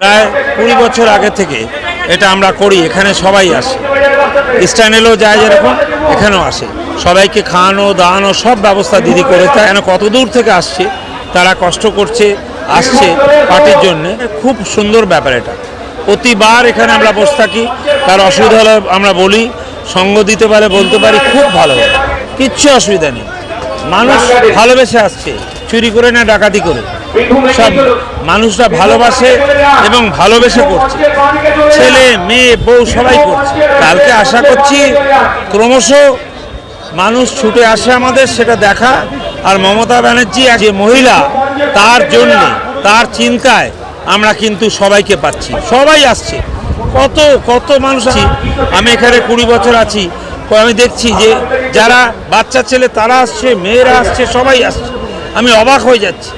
প্রায় কুড়ি বছর আগে থেকে এটা আমরা করি, এখানে সবাই আসে। স্ট্যান্ডেলেও যায় যেরকম, এখানেও আসে। সবাইকে খাওয়ানো, দাওয়ানো সব ব্যবস্থা দিদি করে তাই কেন কত দূর থেকে আসছে, তারা কষ্ট করছে, আসছে পার্টির জন্য। খুব সুন্দর ব্যাপার এটা। প্রতিবার এখানে আমরা বসে থাকি, তার অসুবিধা হলে আমরা বলি, সঙ্গ দিতে পারে, বলতে পারি, খুব ভালো কিচ্ছু অসুবিধা নেই। মানুষ ভালোবেসে আসছে, চুরি করে না, ডাকাতি করে। সব মানুষরা ভালোবাসে এবং ভালোবেসে করছে। ছেলে, মেয়ে, বউ সবাই করছে। কালকে আশা করছি ক্রমশ মানুষ ছুটে আসে আমাদের, সেটা দেখা। আর মমতা ব্যানার্জি যে মহিলা, তার জন্য, তার চিন্তায় আমরা কিন্তু সবাইকে পাচ্ছি। সবাই আসছে। কত কত মানুষ আছি। আমি এখানে কুড়ি বছর আছি। আমি দেখছি যে যারা বাচ্চা ছেলে, তারা আসছে, মেয়েরা আসছে, সবাই আসছে। আমি অবাক হয়ে যাচ্ছি।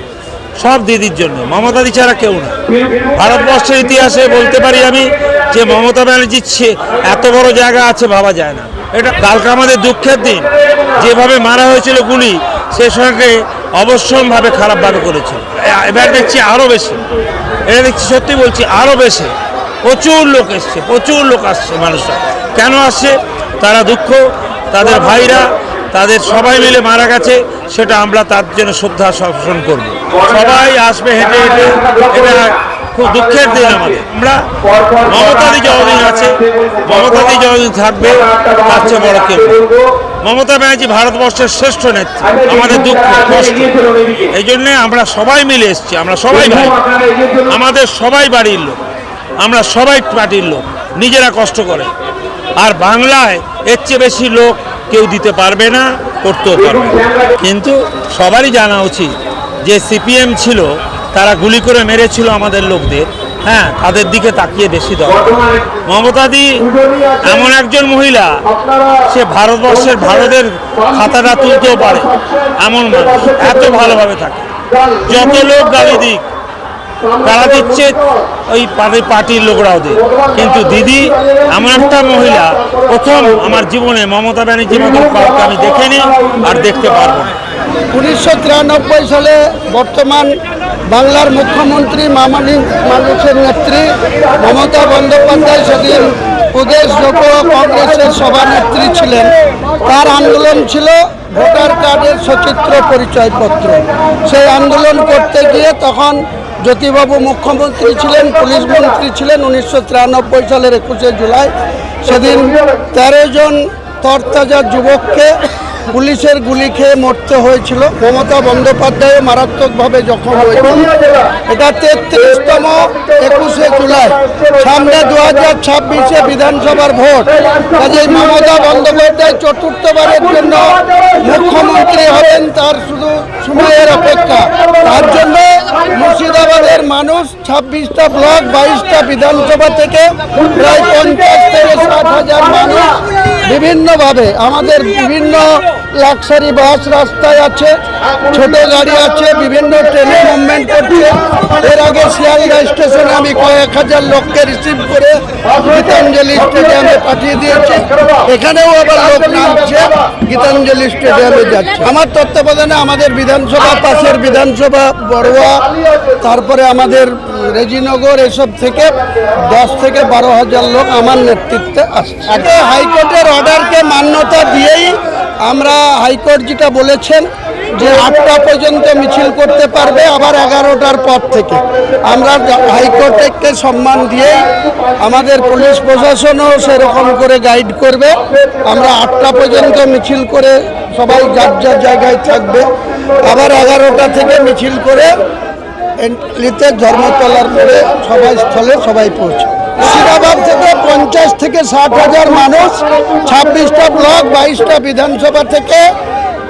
সব দিদির জন্য। মমতা দি ছাড়া কেউ না। ভারতবর্ষের ইতিহাসে বলতে পারি আমি যে মমতা ব্যানার্জির এত বড় জায়গা আছে ভাবা যায় না। এটা কালকে আমাদের দুঃখের দিন। যেভাবে মারা হয়েছিল গুলি, সে সঙ্গে অবশ্যমভাবে খারাপভাবে করেছে। এবার দেখছি আরও বেশি। এটা দেখছি, সত্যি বলছি আরও বেশি। প্রচুর লোক এসছে, প্রচুর লোক আসছে মানুষরা। কেন আসছে? তারা দুঃখ। তাদের ভাইরা, তাদের সবাই মিলে মারা গেছে, সেটা আমরা তার জন্য শ্রদ্ধা শাসন করব। সবাই আসবে হেঁটে হেঁটে। এটা খুব দুঃখের দিন আমাদের। আমরা মমতাদি যতদিন আছে মমতাদি যতদিন থাকবে, তার চেয়ে বড় কেউ মমতা ব্যানার্জি ভারতবর্ষের শ্রেষ্ঠ নেত্রী। আমাদের দুঃখ, কষ্ট। এই জন্যে আমরা সবাই মিলে এসছি। আমরা সবাই ভাই। আমাদের সবাই বাড়ির লোক। আমরা সবাই পার্টির লোক। নিজেরা কষ্ট করে। আর বাংলায় এর চেয়ে বেশি লোক কেউ দিতে পারবে না, করতেও পারবে কিন্তু সবারই জানা উচিত যে সিপিএম ছিল, তারা গুলি করে মেরেছিল আমাদের লোকদের। হ্যাঁ তাদের দিকে তাকিয়ে বেশি দরকার। মমতাদি এমন একজন মহিলা, সে ভারতবর্ষের ভারতের খাতাটা তুলতেও পারে, এমন মানুষ, এত ভালোভাবে থাকে। যত লোক গালি দিক, তারা দিচ্ছে ওই পার্টি- পার্টির লোকরাও দেয় কিন্তু দিদি এমন একটা মহিলা, প্রথম আমার জীবনে মমতা ব্যানার্জির মতো কাউকে আমি দেখিনি আর দেখতে পারব না। উনিশশো তিরানব্বই সালে বর্তমান বাংলার মুখ্যমন্ত্রী মামানি মানুষের নেত্রী মমতা বন্দ্যোপাধ্যায় সেদিন প্রদেশ লোক কংগ্রেসের সভানেত্রী ছিলেন। তার আন্দোলন ছিল ভোটার কার্ডের সচিত্র পরিচয়পত্র। সেই আন্দোলন করতে গিয়ে তখন জ্যোতিবাবু মুখ্যমন্ত্রী ছিলেন, পুলিশ মন্ত্রী ছিলেন উনিশশো তিরানব্বই সালের একুশে জুলাই। সেদিন তেরো জন তরতাজা যুবককে পুলিশের গুলি খেয়ে মরতে হয়েছিল। মমতা বন্দ্যোপাধ্যায় মারাত্মকভাবে জখম হয়েছিল এটা তেত্রিশতম একুশে জুলাই। সামনে দু হাজার ছাব্বিশে বিধানসভার ভোট। কাজে মমতা বন্দ্যোপাধ্যায় চতুর্থবারের জন্য মুখ্যমন্ত্রী হবেন তার শুধু সময়ের অপেক্ষা। তার জন্য মুর্শিদাবাদের মানুষ ছাব্বিশটা ব্লক, বাইশটা বিধানসভা থেকে প্রায় পঞ্চাশ থেকে ষাট হাজার মানুষ বিভিন্নভাবে আমাদের বিভিন্ন লাক্সারি বাস রাস্তায় আছে ছোট গাড়ি আছে বিভিন্ন ট্রেনে আগে শিয়ালদা স্টেশনে আমি কয়েক হাজার লোককে রিসিভ করে গীতাঞ্জলি স্টেডিয়ামে পাঠিয়ে দিয়েছি। এখানেও আবার যাচ্ছে। আমার তত্ত্বাবধানে আমাদের বিধানসভা, পাশের বিধানসভা, বড়ুয়া, তারপরে আমাদের রেজিনগর, এসব থেকে দশ থেকে বারো হাজার লোক আমার নেতৃত্বে আসছে। হাইকোর্টের অর্ডারকে মান্যতা দিয়েই আমরা হাইকোর্ট যেটা বলেছেন যে আটটা পর্যন্ত মিছিল করতে পারবে আবার এগারোটার পর থেকে। আমরা হাইকোর্টকে সম্মান দিয়ে আমাদের পুলিশ প্রশাসনও সেরকম করে গাইড করবে। আমরা আটটা পর্যন্ত মিছিল করে সবাই যার যার জায়গায় থাকবে। আবার এগারোটা থেকে মিছিল করে এন্ট্রিতে ধর্মতলার পরে সবাই স্থলে সবাই পৌঁছে। মুর্শিদাবাদ থেকে পঞ্চাশ থেকে ষাট হাজার মানুষ, ছাব্বিশটা ব্লক, বাইশটা বিধানসভা থেকে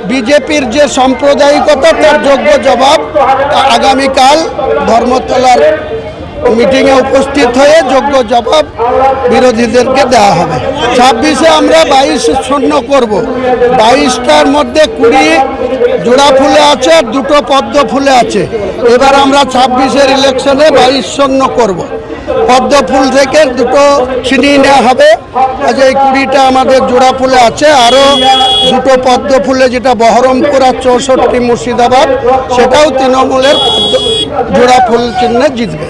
বিজেপির যে সাম্প্রদায়িকতা, তার যোগ্য জবাব আগামীকাল ধর্মতলার মিটিংয়ে উপস্থিত হয়ে যোগ্য জবাব বিরোধীদেরকে দেওয়া হবে। ছাব্বিশে আমরা বাইশ শূন্য করব। বাইশটার মধ্যে কুড়ি জোড়া ফুলে আছে, আর দুটো পদ্ম ফুলে আছে। এবার আমরা ছাব্বিশের ইলেকশনে বাইশ শূন্য করব। পদ্ম ফুল থেকে দুটো ছিনিয়ে নেওয়া হবে। আচ্ছা এই কুড়িটা আমাদের জোড়া ফুলে আছে আরও দুটো পদ্ম ফুলে, যেটা বহরমপুর আর চৌষট্টি মুর্শিদাবাদ, সেটাও তৃণমূলের পদ্ম জোড়া ফুল চিহ্নে জিতবে।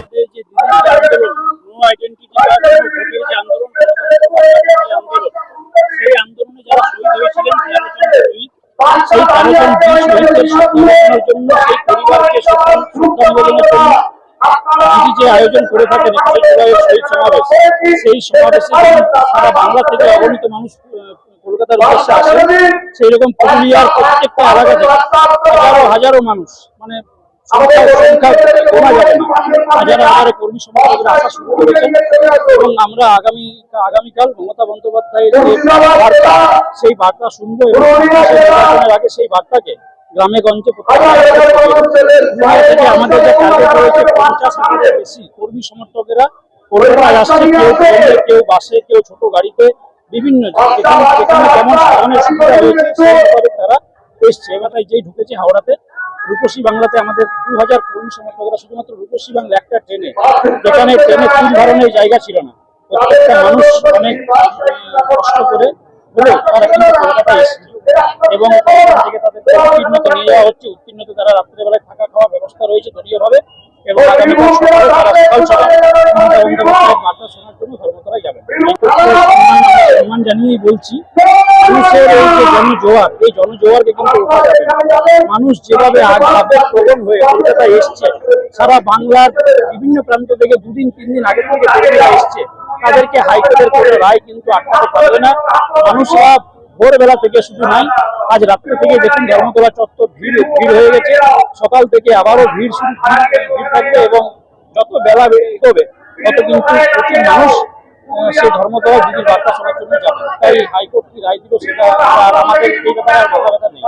সেই জন্য সেই পরিবারকে দিদি যে আয়োজন করে থাকেন শহীদ সমাবেশ। সেই সমাবেশে সারা বাংলা থেকে অগণিত মানুষ কলকাতার উদ্দেশ্যে আসে সেই রকম পুরুলিয়ার প্রত্যেকটা এলাকা থেকে হাজারো হাজারো মানুষ মানে হাজারো কর্মী সমর্থকরা আসা আগামীকাল মমতা বন্দ্যোপাধ্যায়ের সেই বার্তা শুনব এবং সেই সেই বার্তাকে গ্রামে গঞ্জে থেকে আমাদের যে টার্গেট রয়েছে পঞ্চাশ হাজারের বেশি কর্মী সমর্থকেরা আসছে কেউ ট্রেনে কেউ বাসে কেউ ছোট গাড়িতে বিভিন্ন যেখানে যেখানে যেমন সাধনের সুবিধা হয়েছে সেই তারা এসছে। এবার তাই যেই ঢুকেছে হাওড়াতে রূপসী বাংলাতে আমাদের দু হাজার কর্মী সমর্থকরা শুধুমাত্র রূপসী বাংলা একটা ট্রেনে যেখানে ট্রেনে তিন ধরনের জায়গা ছিল না। প্রত্যেকটা মানুষ অনেক কষ্ট করে হলেও তারা কিন্তু কলকাতায় এসেছে। এবং থেকে নিয়ে যাওয়া হচ্ছে উত্তীর্ণতে তারা রাত্রেবেলায় থাকা খাওয়া ব্যবস্থা রয়েছে দলীয়ভাবে, এবং যাবেন। সম্মান- বলছি জনজোয়ার, এই জনজোয়ারকে কিন্তু মানুষ যেভাবে আগ আবেগ প্রবণ হয়ে কলকাতায় এসছে, সারা বাংলার বিভিন্ন প্রান্ত থেকে দুদিন তিন দিন আগে থেকে এসছে, তাদেরকে হাইকোর্টের কোনো রায় কিন্তু আটকাতে পারবে না। মানুষরা ভোরবেলা থেকে শুধু নাই, আজ রাত্রে থেকে দেখুন ধর্মতলা চত্বর ভিড় ভিড় হয়ে গেছে। সকাল থেকে আবারও ভিড় শুরু, ভিড় থাকবে এবং যত বেলা এগোবে তত কিন্তু প্রচুর মানুষ সে ধর্মতলা দিদির বার্তা শোনার জন্য যাবে। তাই হাইকোর্ট কি রায় দিল সেটা আর আমাদের এই ব্যাপারে আর কথা নেই।